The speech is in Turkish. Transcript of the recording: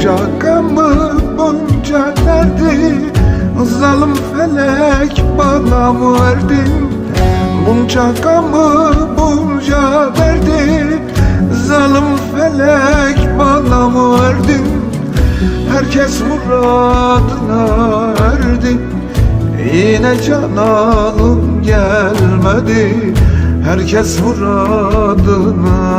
Bunca gamı bunca derdi Zalim felek bana mı verdin Bunca gamı bunca derdi Zalim felek bana mı verdin Herkes muradına erdi. Yine can alım gelmedi. Herkes muradına